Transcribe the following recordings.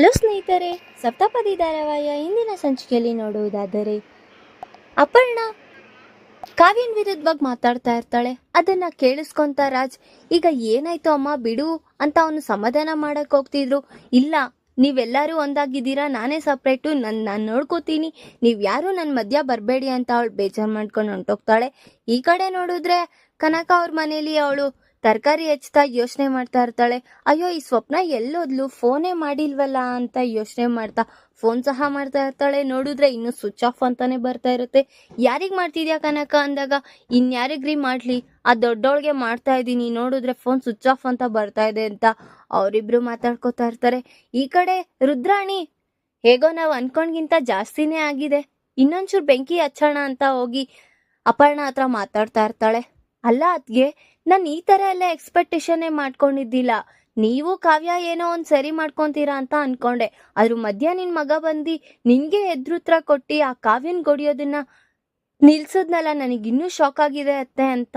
Hello ಸ್ನೇಹಿತರೆ, ಸಪ್ತಪದಿ ಧಾರಾವಾಹಿಯ ಇಂದಿನ ಸಂಚಿಕೆಯಲ್ಲಿ ನೋಡುವುದಾದರೆ, ಅಪರ್ಣ ಕಾವ್ಯನ್ ವಿರುದ್ಧವಾಗಿ ಮಾತಾಡ್ತಾ ಇರ್ತಾಳೆ. ಅದನ್ನ ಕೇಳಿಸ್ಕೊಂತ ರಾಜ್, ಈಗ ಏನಾಯ್ತು ಅಮ್ಮ, ಬಿಡು ಅಂತ ಅವನು ಸಮಾಧಾನ ಮಾಡಕ್ ಹೋಗ್ತಿದ್ರು. ಇಲ್ಲ, ನೀವೆಲ್ಲರೂ ಒಂದಾಗಿದ್ದೀರಾ, ನಾನೇ ಸಪ್ರೇಟು ನನ್, ನಾನು ನೋಡ್ಕೋತೀನಿ. ನೀವು ಯಾರು ನನ್ನ ಮಧ್ಯ ಬರಬೇಡಿ ಅಂತ ಅವಳು ಬೇಜಾರ್ ಮಾಡ್ಕೊಂಡು ಹೊಂಟೋಗ್ತಾಳೆ. ಈ ಕಡೆ ನೋಡಿದ್ರೆ ಕನಕ ಅವ್ರ ಮನೇಲಿ ಅವಳು ತರಕಾರಿ ಹಚ್ತಾ ಯೋಚನೆ ಮಾಡ್ತಾ ಇರ್ತಾಳೆ. ಅಯ್ಯೋ, ಈ ಸ್ವಪ್ನ ಎಲ್ಲೋದ್ಲು ಫೋನೇ ಮಾಡಿಲ್ವಲ್ಲ ಅಂತ ಯೋಚನೆ ಮಾಡ್ತಾ ಫೋನ್ ಸಹ ಮಾಡ್ತಾ ಇರ್ತಾಳೆ. ನೋಡಿದ್ರೆ ಇನ್ನು ಸ್ವಿಚ್ ಆಫ್ ಅಂತಾನೆ ಬರ್ತಾ ಇರುತ್ತೆ. ಯಾರಿಗೆ ಮಾಡ್ತಿದ್ಯಾ ಕನಕ ಅಂದಾಗ? ಇನ್ಯಾರಿಗ್ರಿ ಮಾಡ್ಲಿ? ಆ ದೊಡ್ಡೋಳ್ಗೆ ಮಾಡ್ತಾ ಇದ್ದೀನಿ. ನೋಡಿದ್ರೆ ಫೋನ್ ಸ್ವಿಚ್ ಆಫ್ ಅಂತ ಬರ್ತಾ ಇದೆ ಅಂತ ಅವರಿಬ್ರು ಮಾತಾಡ್ಕೋತಾ ಇರ್ತಾರೆ. ಈ ಕಡೆ ರುದ್ರಾಣಿ, ಹೇಗೋ ನಾವು ಅನ್ಕೊಂಡ್ಗಿಂತ ಜಾಸ್ತಿನೇ ಆಗಿದೆ. ಇನ್ನೊಂಚೂರು ಬೆಂಕಿ ಹಚ್ಚೋಣ ಅಂತ ಹೋಗಿ ಅಪರ್ಣ ಹತ್ರ ಮಾತಾಡ್ತಾ ಇರ್ತಾಳೆ. ಅಲ್ಲ ಅದ್ಗೆ, ನಾನು ಈ ಥರ ಎಲ್ಲ ಎಕ್ಸ್ಪೆಕ್ಟೇಷನ್ನೇ ಮಾಡ್ಕೊಂಡಿದ್ದಿಲ್ಲ. ನೀವು ಕಾವ್ಯ ಏನೋ ಒಂದ್ ಸರಿ ಮಾಡ್ಕೊಂತೀರಾ ಅಂತ ಅನ್ಕೊಂಡೆ. ಅದ್ರ ಮಧ್ಯ ನಿನ್ ಮಗ ಬಂದು ನಿನಗೆ ಎದುರುತ್ರ ಕೊಟ್ಟಿ ಆ ಕಾವ್ಯನ್ ಗೊಡಿಯೋದನ್ನ ನಿಲ್ಸದ್ನಲ್ಲ ನನಗಿನ್ನೂ ಶಾಕ್ ಆಗಿದೆ ಅತ್ತೆ ಅಂತ.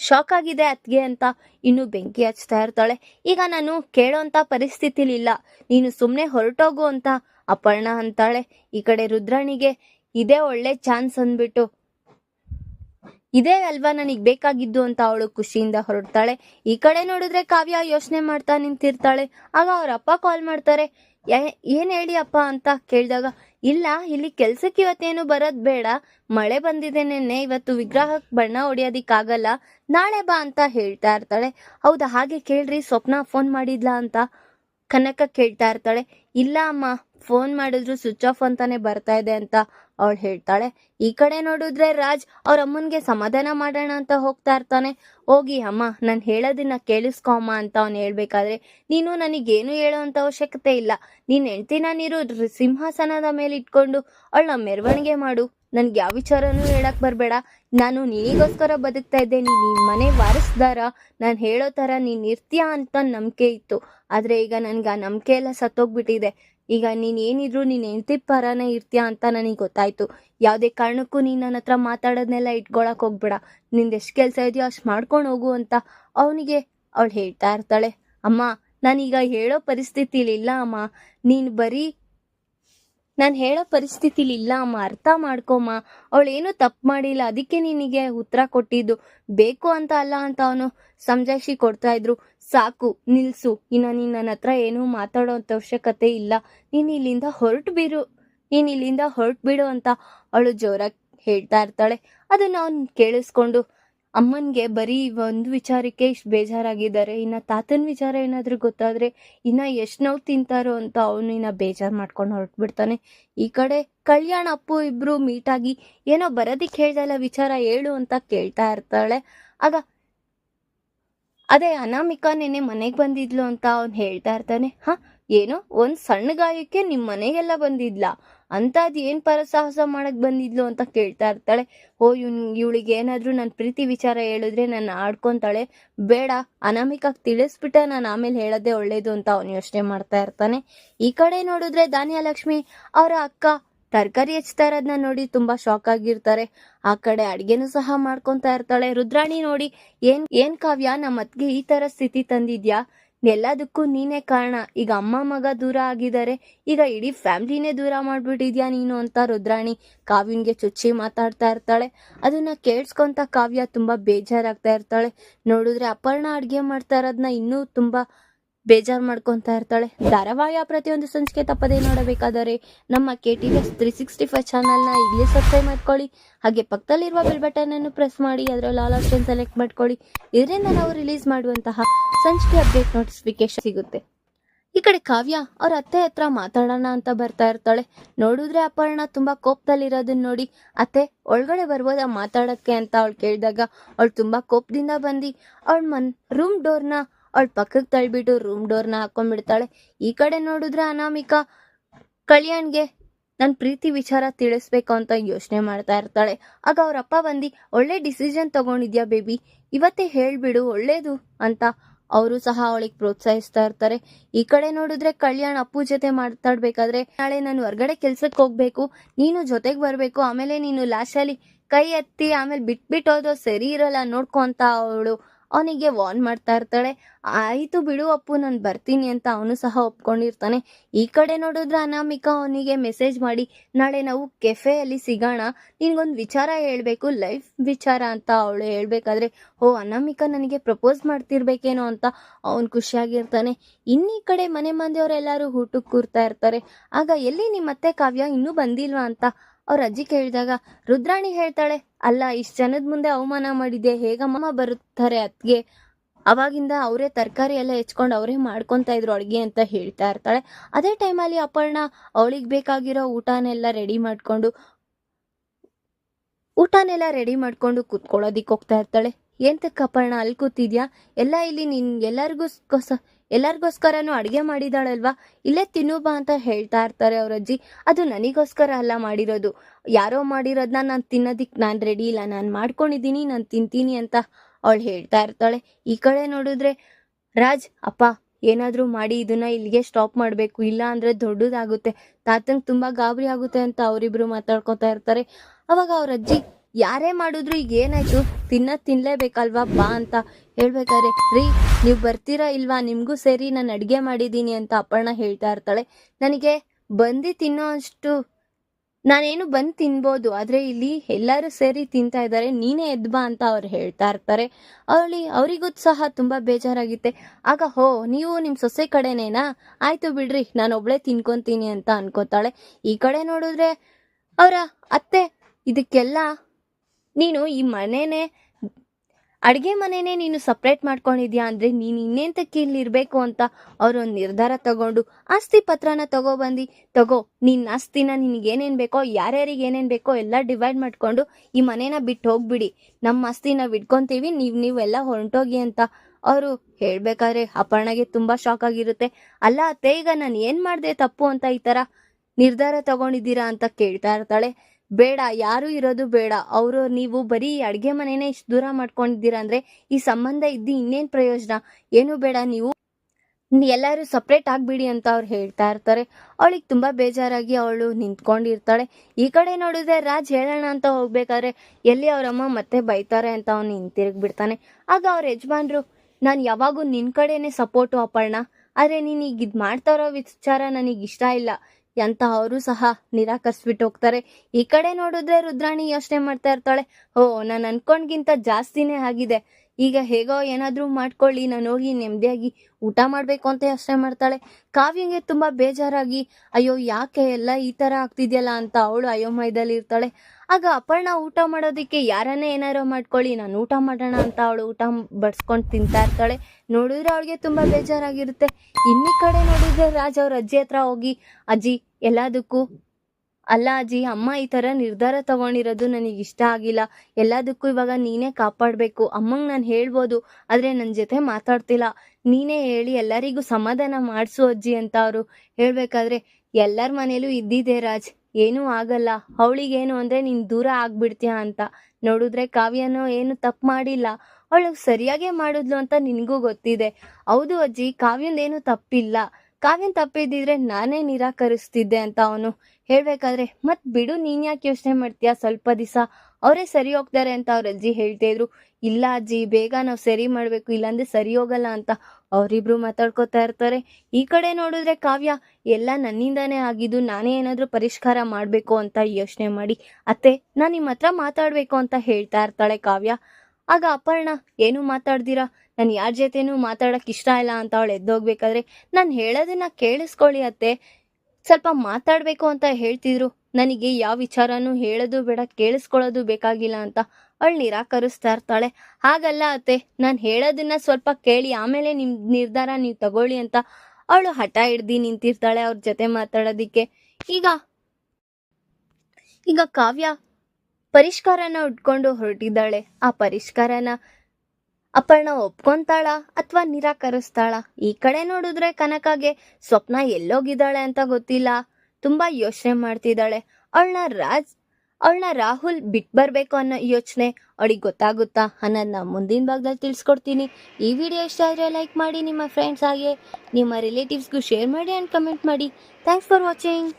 ಶಾಕ್ ಆಗಿದೆ ಅತ್ಗೆ ಅಂತ. ಇನ್ನು ಬೆಂಕಿ ಹಚ್ತಾ ಇರ್ತಾಳೆ. ಈಗ ನಾನು ಕೇಳೋಂಥ ಪರಿಸ್ಥಿತಿಲಿಲ್ಲ. ನೀನು ಸುಮ್ಮನೆ ಹೊರಟೋಗು ಅಂತ ಅಪರ್ಣ ಅಂತಾಳೆ. ಈ ಕಡೆ ರುದ್ರಾಣಿಗೆ ಇದೇ ಒಳ್ಳೆ ಚಾನ್ಸ್ ಅಂದ್ಬಿಟ್ಟು ಇದೇ ಅಲ್ವಾ ನನಗ್ ಬೇಕಾಗಿದ್ದು ಅಂತ ಅವಳು ಖುಷಿಯಿಂದ ಹೊರಡ್ತಾಳೆ. ಈ ಕಡೆ ನೋಡಿದ್ರೆ ಕಾವ್ಯ ಯೋಚನೆ ಮಾಡ್ತಾ ನಿಂತಿರ್ತಾಳೆ. ಆಗ ಅವ್ರ ಅಪ್ಪ ಕಾಲ್ ಮಾಡ್ತಾರೆ. "ಏ- ಏನ್ ಹೇಳಿ ಅಪ್ಪ? ಅಂತ ಕೇಳಿದಾಗ, ಇಲ್ಲ, ಇಲ್ಲಿ ಕೆಲ್ಸಕ್ಕೆ ಇವತ್ತೇನು ಬರೋದ್ ಬೇಡ. ಮಳೆ ಬಂದಿದೆ ನೆನ್ನೆ, ಇವತ್ತು ವಿಗ್ರಹಕ್ಕೆ ಬಣ್ಣ ಹೊಡಿಯೋದಿಕ್ಕಾಗಲ್ಲ. ನಾಳೆ ಬಾ ಅಂತ ಹೇಳ್ತಾ ಇರ್ತಾಳೆ. ಹೌದಾ, ಹಾಗೆ ಕೇಳ್ರಿ, ಸ್ವಪ್ನ ಫೋನ್ ಮಾಡಿದ್ಲಾ? ಅಂತ ಕನಕ ಕೇಳ್ತಾ ಇರ್ತಾಳೆ. ಇಲ್ಲ ಅಮ್ಮ ಫೋನ್ ಮಾಡಿದ್ರು ಸ್ವಿಚ್ ಆಫ್ ಅಂತಾನೆ ಬರ್ತಾ ಇದೆ ಅಂತ ಅವಳು ಹೇಳ್ತಾಳೆ. ಈ ಕಡೆ ನೋಡಿದ್ರೆ ರಾಜ್ ಅವ್ರ ಅಮ್ಮನ್ಗೆ ಸಮಾಧಾನ ಮಾಡೋಣ ಅಂತ ಹೋಗ್ತಾ ಇರ್ತಾನೆ. ಹೋಗಿ ಅಮ್ಮ, ನಾನು ಹೇಳೋದನ್ನ ಕೇಳಿಸ್ಕೊ ಅಮ್ಮ ಅಂತ ಅವ್ನು ಹೇಳ್ಬೇಕಾದ್ರೆ, ನೀನು ನನಗೇನು ಹೇಳೋ ಅಂತ ಅವಶ್ಯಕತೆ ಇಲ್ಲ. ನೀನು ಹೆಂಡ್ತಿನ ನೀರು ಸಿಂಹಾಸನದ ಮೇಲೆ ಇಟ್ಕೊಂಡು ಅವಳನ್ನ ಮೆರವಣಿಗೆ ಮಾಡು. ನನ್ಗೆ ಯಾವ ವಿಚಾರನೂ ಹೇಳಕ್ ಬರಬೇಡ. ನಾನು ನಿನಗೋಸ್ಕರ ಬದುಕ್ತಾ ಇದ್ದೆ, ನೀನು ಮನೆ ವಾರಸ್ದಾರ. ನಾನು ಹೇಳೋ ತರ ನೀನು ಇರ್ತೀಯ ಅಂತ ನಂಬಿಕೆ ಇತ್ತು. ಆದ್ರೆ ಈಗ ನನ್ಗೆ ಆ ನಂಬಿಕೆ ಎಲ್ಲ ಸತ್ತೋಗ್ಬಿಟ್ಟಿದೆ. ಈಗ ನೀನ್ ಏನಿದ್ರು ನೀನ್ ಹೆಂಡತಿ ಪರಾನೇ ಇರ್ತೀಯ ಅಂತ ನನಗೆ ಗೊತ್ತಾಯ್ತು. ಯಾವುದೇ ಕಾರಣಕ್ಕೂ ನೀನ್ ನನ್ನ ಹತ್ರ ಮಾತಾಡೋದನ್ನೆಲ್ಲ ಇಟ್ಕೊಳಕ್ ಹೋಗ್ಬೇಡ. ನಿಂದು ಎಷ್ಟು ಕೆಲಸ ಇದೆಯೋ ಅಷ್ಟು ಮಾಡ್ಕೊಂಡು ಹೋಗು ಅಂತ ಅವನಿಗೆ ಅವಳು ಹೇಳ್ತಾ ಇರ್ತಾಳೆ. ಅಮ್ಮ, ನಾನೀಗ ಹೇಳೋ ಪರಿಸ್ಥಿತಿಲಿಲ್ಲ ಅಮ್ಮ. ನೀನು ಬರೀ ನಾನು ಹೇಳೋ ಪರಿಸ್ಥಿತಿಲಿ ಇಲ್ಲ, ಅಮ್ಮ, ಅರ್ಥ ಮಾಡ್ಕೊಮ್ಮ. ಅವಳೇನು ತಪ್ಪು ಮಾಡಿಲ್ಲ, ಅದಕ್ಕೆ ನಿನಗೆ ಉತ್ತರ ಕೊಟ್ಟಿದ್ದು. ಬೇಕು ಅಂತ ಅಲ್ಲ ಅಂತ ಅವನು ಸಂಜಾಯಿಸಿ ಕೊಡ್ತಾ ಇದ್ರು. ಸಾಕು, ನಿಲ್ಸು. ಇನ್ನು ನೀನು ನನ್ನ ಹತ್ರ ಏನೂ ಅಂತ ಅವಶ್ಯಕತೆ ಇಲ್ಲ. ನೀನು ಇಲ್ಲಿಂದ ಹೊರಟು ಬಿರು. ನೀನು ಇಲ್ಲಿಂದ ಹೊರಟು ಬಿಡು ಅಂತ ಅವಳು ಜೋರಾಗಿ ಹೇಳ್ತಾ ಇರ್ತಾಳೆ. ಅದನ್ನ ಅವ್ನು ಕೇಳಿಸ್ಕೊಂಡು ಅಮ್ಮನ್ಗೆ ಬರೀ ಒಂದು ವಿಚಾರಕ್ಕೆ ಇಷ್ಟು ಬೇಜಾರಾಗಿದ್ದಾರೆ. ಇನ್ನ ತಾತನ ವಿಚಾರ ಏನಾದ್ರೂ ಗೊತ್ತಾದ್ರೆ ಇನ್ನ ಎಷ್ಟು ನೋವು ತಿಂತಾರೋ ಅಂತ ಅವನು ಇನ್ನ ಬೇಜಾರು ಮಾಡ್ಕೊಂಡು ಹೊರಟ್ಬಿಡ್ತಾನೆ. ಈ ಕಡೆ ಕಲ್ಯಾಣ ಅಪ್ಪು ಇಬ್ರು ಮೀಟ್ ಆಗಿ ಏನೋ ಬರೋದಿಕ್ಕೆ ಹೇಳ್ದಲ್ಲ ವಿಚಾರ ಹೇಳು ಅಂತ ಕೇಳ್ತಾ ಇರ್ತಾಳೆ. ಆಗ ಅದೇ ಅನಾಮಿಕಾ ನೆನೆ ಮನೆಗೆ ಬಂದಿದ್ಲು ಅಂತ ಅವ್ನು ಹೇಳ್ತಾ ಇರ್ತಾನೆ. ಹ, ಏನೋ ಒಂದು ಸಣ್ಣ ಗಾಯಕ್ಕೆ ನಿಮ್ಮ ಮನೆಗೆಲ್ಲ ಬಂದಿದ್ಲಾ? ಅಂತದ್ ಏನು ಪರಸಾಹಸ ಮಾಡಕ್ ಬಂದಿದ್ಲು ಅಂತ ಕೇಳ್ತಾ ಇರ್ತಾಳೆ. ಓ, ಇವ್ನು, ಇವಳಿಗೆ ಏನಾದ್ರೂ ನನ್ನ ಪ್ರೀತಿ ವಿಚಾರ ಹೇಳಿದ್ರೆ ನಾನು ಆಡ್ಕೊಂತಾಳೆ. ಬೇಡ, ಅನಾಮಿಕಾಗ್ ತಿಳಿಸ್ಬಿಟ್ಟೆ ನಾನು ಆಮೇಲೆ ಹೇಳೋದೇ ಒಳ್ಳೇದು ಅಂತ ಅವನು ಯೋಚನೆ ಮಾಡ್ತಾ ಇರ್ತಾನೆ. ಈ ಕಡೆ ನೋಡಿದ್ರೆ ಧಾನ್ಯಲಕ್ಷ್ಮಿ ಅವರ ಅಕ್ಕ ತರಕಾರಿ ಹೆಚ್ಚುತ್ತಾ ಇರೋದನ್ನ ನೋಡಿ ತುಂಬಾ ಶಾಕ್ ಆಗಿರ್ತಾರೆ. ಆ ಕಡೆ ಅಡ್ಗೆನೂ ಸಹ ಮಾಡ್ಕೊಂತಾ ಇರ್ತಾಳೆ. ರುದ್ರಾಣಿ ನೋಡಿ, ಏನ್ ಏನ್ ಕಾವ್ಯ ನಮ್ಮ ಅತ್ಗೆ ಈ ತರ ಸ್ಥಿತಿ ತಂದಿದ್ಯಾ? ಎಲ್ಲದಕ್ಕೂ ನೀನೇ ಕಾರಣ. ಈಗ ಅಮ್ಮ ಮಗ ದೂರ ಆಗಿದ್ದಾರೆ. ಈಗ ಇಡೀ ಫ್ಯಾಮ್ಲಿನೇ ದೂರ ಮಾಡ್ಬಿಟ್ಟಿದ್ಯಾ ನೀನು ಅಂತ ರುದ್ರಾಣಿ ಕಾವ್ಯನ್ಗೆ ಚುಚ್ಚಿ ಮಾತಾಡ್ತಾ ಇರ್ತಾಳೆ. ಅದನ್ನ ಕೇಳಿಸ್ಕೊಂತ ಕಾವ್ಯ ತುಂಬಾ ಬೇಜಾರಾಗ್ತಾ ಇರ್ತಾಳೆ. ನೋಡಿದ್ರೆ ಅಪರ್ಣ ಅಡುಗೆ ಮಾಡ್ತಾ ಇರೋದನ್ನ ಇನ್ನೂ ತುಂಬಾ ಬೇಜಾರ್ ಮಾಡ್ಕೊತಾ ಇರ್ತಾಳೆ. ಧಾರಾವಾಹಿಯ ಪ್ರತಿಯೊಂದು ಸಂಚಿಕೆ ತಪ್ಪದೇ ನೋಡಬೇಕಾದರೆ ನಮ್ಮ K T S three sixty five ಚಾನಲ್ನ ಈಗಲೇ ಸಬ್ಸ್ಕ್ರೈಬ್ ಮಾಡ್ಕೊಳ್ಳಿ. ಹಾಗೆ ಪಕ್ಕದಲ್ಲಿರುವ ಬೆಲ್ ಬಟನ್ ಅನ್ನು ಪ್ರೆಸ್ ಮಾಡಿ, ಅದರಲ್ಲಿ ಆಲ್ ಆಪ್ಷನ್ ಸೆಲೆಕ್ಟ್ ಮಾಡ್ಕೊಳ್ಳಿ. ಇದರಿಂದ ನಾವು ರಿಲೀಸ್ ಮಾಡುವಂತಹ ಸಂಚಿಕೆ ಅಪ್ಡೇಟ್ ನೋಟಿಫಿಕೇಶನ್ ಸಿಗುತ್ತೆ. ಈ ಕಡೆ ಕಾವ್ಯ ಅವ್ರ ಅತ್ತೆ ಹತ್ರ ಮಾತಾಡೋಣ ಅಂತ ಬರ್ತಾ ಇರ್ತಾಳೆ. ನೋಡಿದ್ರೆ ಅಪರ್ಣ ತುಂಬಾ ಕೋಪದಲ್ಲಿರೋದನ್ನ ನೋಡಿ, ಅತ್ತೆ, ಒಳಗಡೆ ಬರ್ಬೋದಾ ಮಾತಾಡಕ್ಕೆ? ಅಂತ ಅವಳು ಕೇಳಿದಾಗ, ಅವಳು ತುಂಬಾ ಕೋಪದಿಂದ ಬಂದು. ಅವಳ ಮನ್ ರೂಮ್ ಡೋರ್ನ ಅವಳ ಪಕ್ಕಕ್ಕೆ ತಳ್ಳಿಬಿಟ್ಟು ರೂಮ್ ಡೋರ್ನ ಹಾಕೊಂಡ್ಬಿಡ್ತಾಳೆ ಈ ಕಡೆ ನೋಡಿದ್ರೆ ಅನಾಮಿಕಾ ಕಲ್ಯಾಣ್ಗೆ ನನ್ನ ಪ್ರೀತಿ ವಿಚಾರ ತಿಳಿಸ್ಬೇಕು ಅಂತ ಯೋಚನೆ ಮಾಡ್ತಾ ಇರ್ತಾಳೆ. ಆಗ ಅವ್ರ ಅಪ್ಪ ಬಂದು, ಒಳ್ಳೆ ಡಿಸಿಷನ್ ತಗೊಂಡಿದ್ಯಾ ಬೇಬಿ ಇವತ್ತೇ ಹೇಳ್ಬಿಡು, ಒಳ್ಳೇದು ಅಂತ ಅವರು ಸಹ ಅವಳಿಗೆ ಪ್ರೋತ್ಸಾಹಿಸ್ತಾ ಇರ್ತಾರೆ. ಈ ಕಡೆ ನೋಡಿದ್ರೆ ಕಲ್ಯಾಣ್ ಅಪ್ಪು ಜೊತೆ ಮಾತಾಡ್ಬೇಕಾದ್ರೆ, ನಾಳೆ ನಾನು ಹೊರ್ಗಡೆ ಕೆಲ್ಸಕ್ಕೆ ಹೋಗ್ಬೇಕು, ನೀನು ಜೊತೆಗೆ ಬರಬೇಕು, ಆಮೇಲೆ ನೀನು ಲಾಸ್ಟಲ್ಲಿ ಕೈ ಎತ್ತಿ ಆಮೇಲೆ ಬಿಟ್ಬಿಟ್ಟು ಹೋದೋ ಸರಿ ಇರಲ್ಲ ನೋಡ್ಕೊಂತ ಅವಳು ಅವನಿಗೆ ವಾರ್ನ್ ಮಾಡ್ತಾ ಇರ್ತಾಳೆ. ಆಯಿತು ಬಿಡು ಅಪ್ಪು, ನಾನು ಬರ್ತೀನಿ ಅಂತ ಅವನು ಸಹ ಒಪ್ಕೊಂಡಿರ್ತಾನೆ. ಈ ಕಡೆ ನೋಡಿದ್ರೆ ಅನಾಮಿಕಾ ಅವನಿಗೆ ಮೆಸೇಜ್ ಮಾಡಿ, ನಾಳೆ ನಾವು ಕೆಫೆಯಲ್ಲಿ ಸಿಗೋಣ. ನಿನ್ಗೊಂದು ವಿಚಾರ ಹೇಳಬೇಕು ಲೈಫ್ ವಿಚಾರ ಅಂತ ಅವಳು ಹೇಳಬೇಕಾದ್ರೆ, ಓ, ಅನಾಮಿಕಾ ನನಗೆ ಪ್ರಪೋಸ್ ಮಾಡ್ತಿರ್ಬೇಕೇನೋ ಅಂತ ಅವನು ಖುಷಿಯಾಗಿರ್ತಾನೆ. ಇನ್ನೀ ಕಡೆ ಮನೆ ಮಂದಿಯವರೆಲ್ಲರೂ ಊಟಕ್ಕೆ ಕೂರ್ತಾ ಇರ್ತಾರೆ. ಆಗ ಎಲ್ಲಿ ನಿಮ್ಮತ್ತೆ ಕಾವ್ಯ? ಇನ್ನೂ ಬಂದಿಲ್ವಾ ಅಂತ ಅವ್ರ ಅಜ್ಜಿ ಕೇಳಿದಾಗ, ರುದ್ರಾಣಿ ಹೇಳ್ತಾಳೆ, ಅಲ್ಲ, ಇಷ್ಟು ಜನದ ಮುಂದೆ ಅವಮಾನ ಮಾಡಿದೆ ಹೇಗಮ್ಮ ಬರುತ್ತಾರೆ ಅತ್ತಿಗೆ? ಅವಾಗಿಂದ ಅವರೇ ತರಕಾರಿ ಎಲ್ಲ ಹೆಚ್ಕೊಂಡು ಅವರೇ ಮಾಡ್ಕೊತಾ ಇದ್ರು ಅಡುಗೆ ಅಂತ ಹೇಳ್ತಾ ಇರ್ತಾಳೆ. ಅದೇ ಟೈಮಲ್ಲಿ ಅಪರ್ಣ ಅವಳಿಗೆ ಬೇಕಾಗಿರೋ ಊಟನೆಲ್ಲ ರೆಡಿ ಮಾಡಿಕೊಂಡು, ಊಟನೆಲ್ಲ ರೆಡಿ ಮಾಡಿಕೊಂಡು ಕೂತ್ಕೊಳ್ಳೋದಿಕ್ಕೆ ಹೋಗ್ತಾ ಇರ್ತಾಳೆ. ಏಂತಕ್ಕೆ ಅಪರ್ಣ, ಅಲ್ಲಿ ಕೂತಿದ್ಯಾ? ಎಲ್ಲ ಇಲ್ಲಿ ನಿನ್ ಎಲ್ಲರಿಗೋಸ್ಕೋಸ ಎಲ್ಲರಿಗೋಸ್ಕರನೂ ಅಡುಗೆ ಮಾಡಿದಾಳಲ್ವಾ? ಇಲ್ಲೇ ತಿನ್ನು ಬಾ ಅಂತ ಹೇಳ್ತಾ ಇರ್ತಾರೆ ಅವ್ರ ಅಜ್ಜಿ. ಅದು ನನಗೋಸ್ಕರ ಅಲ್ಲ ಮಾಡಿರೋದು. ಯಾರೋ ಮಾಡಿರೋದನ್ನ ನಾನು ತಿನ್ನೋದಿಕ್ಕೆ ನಾನು ರೆಡಿ ಇಲ್ಲ. ನಾನು ಮಾಡ್ಕೊಂಡಿದ್ದೀನಿ, ನಾನು ತಿಂತೀನಿ ಅಂತ ಅವಳು ಹೇಳ್ತಾ ಇರ್ತಾಳೆ. ಈ ಕಡೆ ನೋಡಿದ್ರೆ, ರಾಜ್, ಅಪ್ಪ, ಏನಾದರೂ ಮಾಡಿ ಇದನ್ನ ಇಲ್ಲಿಗೆ ಸ್ಟಾಪ್ ಮಾಡಬೇಕು. ಇಲ್ಲ ಅಂದರೆ ದೊಡ್ಡದಾಗುತ್ತೆ. ತಾತಂಗೆ ತುಂಬ ಗಾಬರಿ ಆಗುತ್ತೆ ಅಂತ ಅವರಿಬ್ರು ಮಾತಾಡ್ಕೊತಾ ಇರ್ತಾರೆ. ಅವಾಗ ಅವ್ರ ಅಜ್ಜಿ, ಯಾರೇ ಮಾಡಿದ್ರು ಈಗ ಏನಾಯ್ತು? ತಿನ್ನೋದು ತಿನ್ನಲೇಬೇಕಲ್ವಾ ಬಾ ಅಂತ ಹೇಳ್ಬೇಕಾದ್ರೆ, ರೀ ನೀವು ಬರ್ತೀರಾ ಇಲ್ವಾ? ನಿಮಗೂ ಸೇರಿ, ನಾನು ಅಡುಗೆ ಮಾಡಿದ್ದೀನಿ ಅಂತ ಅಪ್ಪಣ್ಣ ಹೇಳ್ತಾ ಇರ್ತಾಳೆ. ನನಗೆ ಬಂದು ತಿನ್ನೋ ಅಷ್ಟು ನಾನೇನು ಬಂದು ತಿನ್ಬೋದು, ಆದರೆ ಇಲ್ಲಿ ಎಲ್ಲರೂ ಸೇರಿ ತಿಂತಾ ಇದ್ದಾರೆ, ನೀನೇ ಎದ್ಬಾ ಅಂತ ಅವ್ರು ಹೇಳ್ತಾ ಇರ್ತಾರೆ. ಅವಳಿ ಅವರಿಗೂ ಸಹ ತುಂಬ ಬೇಜಾರಾಗಿತ್ತೆ. ಆಗ ಹೋ, ನೀವು ನಿಮ್ಮ ಸೊಸೆ ಕಡೆನೇನಾ? ಆಯಿತು ಬಿಡ್ರಿ, ನಾನು ಒಬ್ಳೆ ತಿನ್ಕೊತೀನಿ ಅಂತ ಅನ್ಕೋತಾಳೆ. ಈ ಕಡೆ ನೋಡಿದ್ರೆ ಅವರ ಅತ್ತೆ, ಇದಕ್ಕೆಲ್ಲ ನೀನು ಈ ಮನೆನೇ ಅಡುಗೆ ಮನೆನೇ ನೀನು ಸಪ್ರೇಟ್ ಮಾಡ್ಕೊಂಡಿದ್ಯಾ ಅಂದರೆ ನೀನು ಇನ್ನೆಂತಕ್ಕೆ ಇಲ್ಲಿರಬೇಕು ಅಂತ ಅವರು ಒಂದು ನಿರ್ಧಾರ ತಗೊಂಡು ಆಸ್ತಿ ಪತ್ರನ ತಗೊಬಂದು ತಗೋ ನಿನ್ನ ಆಸ್ತಿನ ನಿನಗೆ ಏನೇನು ಬೇಕೋ, ಯಾರ್ಯಾರಿಗೆ ಏನೇನು ಬೇಕೋ ಎಲ್ಲ ಡಿವೈಡ್ ಮಾಡಿಕೊಂಡು ಈ ಮನೇನ ಬಿಟ್ಟು ಹೋಗ್ಬಿಡಿ. ನಮ್ಮ ಆಸ್ತಿ ನಾವು ಇಟ್ಕೊತೀವಿ ನೀವು ನೀವೆಲ್ಲ ಹೊರಟೋಗಿ ಅಂತ ಅವರು ಹೇಳಬೇಕಾದ್ರೆ ಅಪರ್ಣಗೆ ತುಂಬ ಶಾಕ್ ಆಗಿರುತ್ತೆ. ಅಲ್ಲ ಅತ್ತೆ, ಈಗ ನಾನು ಏನು ಮಾಡಿದೆ ತಪ್ಪು ಅಂತ ಈ ಥರ ನಿರ್ಧಾರ ತಗೊಂಡಿದ್ದೀರಾ ಅಂತ ಕೇಳ್ತಾ ಇರ್ತಾಳೆ. ಬೇಡ, ಯಾರು ಇರೋದು ಬೇಡ. ಅವರು, ನೀವು ಬರೀ ಅಡುಗೆ ಮನೆನೇ ಇಷ್ಟು ದೂರ ಮಾಡ್ಕೊಂಡಿದ್ದೀರಾ ಅಂದರೆ ಈ ಸಂಬಂಧ ಇದ್ದು ಇನ್ನೇನು ಪ್ರಯೋಜನ? ಏನು ಬೇಡ, ನೀವು ಎಲ್ಲರೂ ಸಪ್ರೇಟ್ ಆಗ್ಬಿಡಿ ಅಂತ ಅವ್ರು ಹೇಳ್ತಾ ಇರ್ತಾರೆ. ಅವಳಿಗೆ ತುಂಬ ಬೇಜಾರಾಗಿ ಅವಳು ನಿಂತ್ಕೊಂಡಿರ್ತಾಳೆ. ಈ ಕಡೆ ನೋಡಿದ್ರೆ ರಾಜ್ ಹೇಳೋಣ ಅಂತ ಹೋಗ್ಬೇಕಾದ್ರೆ ಎಲ್ಲಿ ಅವರಮ್ಮ ಮತ್ತೆ ಬೈತಾರೆ ಅಂತ ಅವ್ನು ಹಿಂತಿರುಗಿಬಿಡ್ತಾನೆ. ಆಗ ಅವ್ರ ಯಜಮಾನ್ರು, ನಾನು ಯಾವಾಗೂ ನಿನ್ನ ಕಡೆನೇ ಸಪೋರ್ಟು ಅಪರ್ಣ. ಆದರೆ ನೀನು ಈಗ ಇದು ಮಾಡ್ತಾ ಇರೋ ವಿಚಾರ ನನಗೆ ಇಷ್ಟ ಇಲ್ಲ. ಅಂತ ಅವರು ಸಹ ನಿರಾಕರಿಸ್ಬಿಟ್ಟು ಹೋಗ್ತಾರೆ. ಈ ಕಡೆ ನೋಡಿದ್ರೆ ರುದ್ರಾಣಿ ಯೋಚನೆ ಮಾಡ್ತಾ ಇರ್ತಾಳೆ. ಓ ನಾನು ಅನ್ಕೊಂಡ್ಗಿಂತ ಜಾಸ್ತಿನೇ ಆಗಿದೆ. ಈಗ ಹೇಗೋ ಏನಾದರೂ ಮಾಡ್ಕೊಳ್ಳಿ, ನಾನು ಹೋಗಿ ನೆಮ್ಮದಿಯಾಗಿ ಊಟ ಮಾಡಬೇಕು ಅಂತ ಯೋಚನೆ ಮಾಡ್ತಾಳೆ. ಕಾವ್ಯಂಗೆ ತುಂಬ ಬೇಜಾರಾಗಿ, ಅಯ್ಯೋ, ಯಾಕೆ ಎಲ್ಲ ಈ ಥರ ಆಗ್ತಿದೆಯಲ್ಲ? ಅಂತ ಅವಳು ಅಯೋಮಯದಲ್ಲಿ ಇರ್ತಾಳೆ ಆಗ ಅಪರ್ಣ ಊಟ ಮಾಡೋದಕ್ಕೆ ಯಾರನ್ನೇ ಏನಾರೋ ಮಾಡ್ಕೊಳ್ಳಿ, ನಾನು ಊಟ ಮಾಡೋಣ ಅಂತ ಅವಳು ಊಟ ಬಡ್ಸ್ಕೊಂಡು ತಿಂತಾ ಇರ್ತಾಳೆ. ನೋಡಿದ್ರೆ ಅವಳಿಗೆ ತುಂಬ ಬೇಜಾರಾಗಿರುತ್ತೆ. ಇನ್ನಿ ಕಡೆ ನೋಡಿದ್ರೆ ರಾಜ್ ಅವ್ರ ಅಜ್ಜಿ ಹತ್ರ ಹೋಗಿ, ಅಜ್ಜಿ, ಎಲ್ಲದಕ್ಕೂ? ಅಲ್ಲ ಅಜ್ಜಿ, ಅಮ್ಮ ಈ ಥರ ನಿರ್ಧಾರ ತಗೊಂಡಿರೋದು ನನಗೆ ಇಷ್ಟ ಆಗಿಲ್ಲ. ಎಲ್ಲದಕ್ಕೂ ಇವಾಗ ನೀನೇ ಕಾಪಾಡಬೇಕು. ಅಮ್ಮಂಗೆ ನಾನು ಹೇಳ್ಬೋದು, ಆದರೆ ನನ್ನ ಜೊತೆ ಮಾತಾಡ್ತಿಲ್ಲ. ನೀನೇ ಹೇಳಿ ಎಲ್ಲರಿಗೂ ಸಮಾಧಾನ ಮಾಡಿಸು ಅಜ್ಜಿ ಅಂತ ಅವರು ಹೇಳಬೇಕಾದ್ರೆ, ಎಲ್ಲರ ಮನೇಲೂ ಇದ್ದಿದೆ ರಾಜ್. ಏನೂ ಆಗಲ್ಲ. ಅವಳಿಗೇನು ಅಂದರೆ ನೀನು ದೂರ ಆಗ್ಬಿಡ್ತೀಯ ಅಂತ. ನೋಡಿದ್ರೆ ಕಾವ್ಯನೋ ಏನು ತಪ್ಪು ಮಾಡಿಲ್ಲ. ಅವಳು ಸರಿಯಾಗೇ ಮಾಡಿದ್ಲು ಅಂತ ನಿನಗೂ ಗೊತ್ತಿದೆ. ಹೌದು ಅಜ್ಜಿ, ಕಾವ್ಯಂದೇನು ತಪ್ಪಿಲ್ಲ. ಕಾವ್ಯನ್ ತಪ್ಪಿದ್ದಿದ್ರೆ ನಾನೇ ನಿರಾಕರಿಸ್ತಿದ್ದೆ ಅಂತ ಅವನು ಹೇಳ್ಬೇಕಾದ್ರೆ, ಮತ್ ಬಿಡು, ನೀನ್ ಯಾಕೆ ಯೋಚನೆ ಮಾಡ್ತೀಯಾ? ಸ್ವಲ್ಪ ದಿವಸ ಅವರೇ ಸರಿ ಹೋಗ್ತಾರೆ ಅಂತ ಅವ್ರ ಅಜ್ಜಿ ಹೇಳ್ತಾ ಇದ್ರು. ಇಲ್ಲ ಅಜ್ಜಿ, ಬೇಗ ನಾವು ಸರಿ ಮಾಡ್ಬೇಕು, ಇಲ್ಲಾಂದ್ರೆ ಸರಿ ಹೋಗಲ್ಲ ಅಂತ ಅವರಿಬ್ರು ಮಾತಾಡ್ಕೋತಾ ಇರ್ತಾರೆ. ಈ ಕಡೆ ನೋಡಿದ್ರೆ ಕಾವ್ಯ, ಎಲ್ಲ ನನ್ನಿಂದಾನೇ ಆಗಿದ್ದು ನಾನೇ ಏನಾದ್ರೂ ಪರಿಷ್ಕಾರ ಮಾಡಬೇಕು ಅಂತ ಯೋಚನೆ ಮಾಡಿ, ಅತ್ತೆ, ನಾನು ನಿಮ್ಮ ಹತ್ರ ಮಾತಾಡಬೇಕು ಅಂತ ಹೇಳ್ತಾ ಇರ್ತಾಳೆ ಕಾವ್ಯ. ಆಗ ಅಪರ್ಣ, ಏನು ಮಾತಾಡ್ದಿರಾ? ನಾನು ಯಾರ ಜೊತೆನೂ ಮಾತಾಡೋಕ್ಕೆ ಇಷ್ಟ ಇಲ್ಲ ಅಂತ ಅವಳು ಎದ್ದೋಗ್ಬೇಕಾದ್ರೆ ನಾನು ಹೇಳೋದನ್ನ ಕೇಳಿಸ್ಕೊಳ್ಳಿ ಅತ್ತೆ. ಸ್ವಲ್ಪ ಮಾತಾಡಬೇಕು ಅಂತ ಹೇಳ್ತಿದ್ರು. ನನಗೆ ಯಾವ ವಿಚಾರನೂ ಹೇಳೋದು ಬೇಡ, ಕೇಳಿಸ್ಕೊಳ್ಳೋದು ಬೇಕಾಗಿಲ್ಲ ಅಂತ ಅವಳು ನಿರಾಕರಿಸ್ತಾ ಇರ್ತಾಳೆ. ಹಾಗಲ್ಲ ಅತ್ತೆ, ನಾನು ಹೇಳೋದನ್ನ ಸ್ವಲ್ಪ ಕೇಳಿ, ಆಮೇಲೆ ನಿಮ್ಮ ನಿರ್ಧಾರ ನೀವು ತಗೊಳ್ಳಿ ಅಂತ ಅವಳು ಹಠ ಹಿಡ್ದು ನಿಂತಿರ್ತಾಳೆ ಅವ್ರ ಜೊತೆ ಮಾತಾಡೋದಿಕ್ಕೆ. ಈಗ ಈಗ ಕಾವ್ಯ ಪರಿಷ್ಕಾರನ ಉಟ್ಕೊಂಡು ಹೊರಟಿದ್ದಾಳೆ. ಆ ಪರಿಷ್ಕಾರನ ಅಪರ್ಣ ಒಪ್ಕೊಂತಾಳ ಅಥವಾ ನಿರಾಕರಿಸ್ತಾಳ? ಈ ಕಡೆ ನೋಡಿದ್ರೆ ಕನಕಾಗೆ ಸ್ವಪ್ನ ಎಲ್ಲೋಗಿದ್ದಾಳೆ ಅಂತ ಗೊತ್ತಿಲ್ಲ. ತುಂಬಾ ಯೋಚನೆ ಮಾಡ್ತಿದ್ದಾಳೆ. ಅವಳನ್ನ ರಾಜ್, ಅವಳನ್ನ ರಾಹುಲ್ ಬಿಟ್ ಬರ್ಬೇಕು ಅನ್ನೋ ಯೋಚನೆ ಅವಳಿಗೆ ಗೊತ್ತಾಗುತ್ತಾ? ಅನ್ನೋದನ್ನ ಮುಂದಿನ ಭಾಗದಲ್ಲಿ ತಿಳಿಸ್ಕೊಡ್ತೀನಿ. ಈ ವಿಡಿಯೋ ಇಷ್ಟ ಆದರೆ ಲೈಕ್ ಮಾಡಿ, ನಿಮ್ಮ ಫ್ರೆಂಡ್ಸ್ ಹಾಗೆ, ನಿಮ್ಮ ರಿಲೇಟಿವ್ಸ್ಗೂ ಶೇರ್ ಮಾಡಿ ಆ್ಯಂಡ್ ಕಮೆಂಟ್ ಮಾಡಿ. Thanks for watching